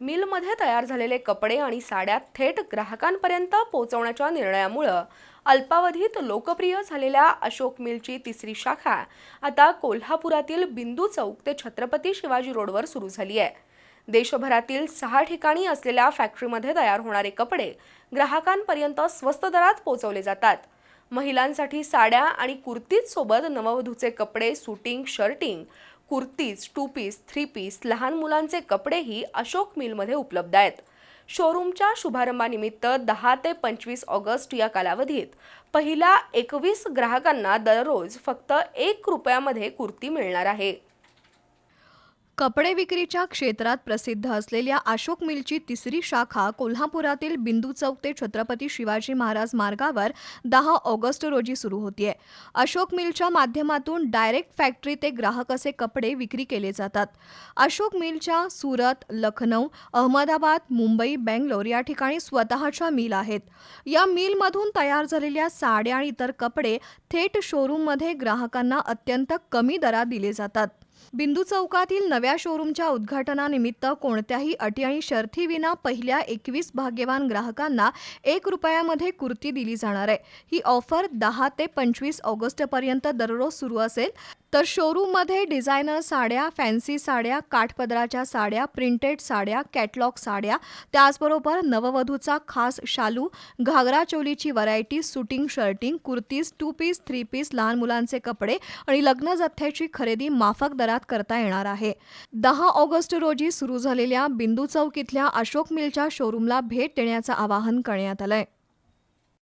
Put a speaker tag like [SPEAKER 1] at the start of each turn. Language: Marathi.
[SPEAKER 1] मिलमध्ये तयार झालेले कपडे आणि साड्या थेट ग्राहकांपर्यंत पोहोचवण्याच्या निर्णयामुळं अल्पावधीत लोकप्रिय झालेल्या अशोक मिलची तिसरी शाखा आता कोल्हापुरातील बिंदू चौक ते छत्रपती शिवाजी रोडवर सुरू झाली आहे. देशभरातील सहा ठिकाणी असलेल्या फॅक्टरीमध्ये तयार होणारे कपडे ग्राहकांपर्यंत स्वस्त दरात पोहोचवले जातात. महिलांसाठी साड्या आणि कुर्तीज सोबत नववधूचे कपडे suiting shirting kurtis two piece three piece लहान मुलांचे कपडेही अशोक मिलमध्ये उपलब्ध आहेत. शोरूमच्या शुभारंभानिमित्त दहा ते पंचवीस ऑगस्ट या कालावधीत पहिल्या एकवीस ग्राहकांना दररोज फक्त एक रुपयामध्ये कुर्ती मिळणार आहे.
[SPEAKER 2] कपडे विक्रीच्या क्षेत्रात प्रसिद्ध असलेल्या अशोक मिलची तिसरी शाखा कोल्हापुरातील बिंदू चौक ते छत्रपती शिवाजी महाराज मार्गावर दहा ऑगस्ट रोजी सुरू होतीये. अशोक मिलच्या माध्यमातून डायरेक्ट फॅक्टरी ते ग्राहक असे कपडे विक्री केले जातात. अशोक मिलच्या सुरत लखनौ अहमदाबाद मुंबई बेंगलोर या ठिकाणी स्वतःच्या मिल आहेत. या मिलमधून तयार झालेल्या साड्या आणि इतर कपडे थेट शोरूममध्ये ग्राहकांना अत्यंत कमी दरात दिले जातात. बिंदू चौकातील नव्या शोरूमच्या उद्घाटनानिमित्त कोणत्याही अटी आणि शर्थीविना पहिल्या एकवीस भाग्यवान ग्राहकांना एक रुपयामध्ये कुर्ती दिली जाणार आहे. ही ऑफर दहा ते पंचवीस ऑगस्टपर्यंत दररोज सुरू असेल. तर शोरूममध्ये डिझायनर साड्या फॅन्सी साड्या काठपदराच्या साड्या प्रिंटेड साड्या कॅटलॉग साड्या त्याचबरोबर नववधूचा खास शालू घागरा चोलीची variety suiting shirting kurtis two piece three piece लहान मुलांचे कपडे आणि लग्न जथ्याची खरेदी माफक दरात करता येणार आहे. दहा ऑगस्ट रोजी सुरू झालेल्या बिंदू चौक इथल्या अशोक मिलच्या शोरूमला भेट देण्याचं आवाहन करण्यात आलंय.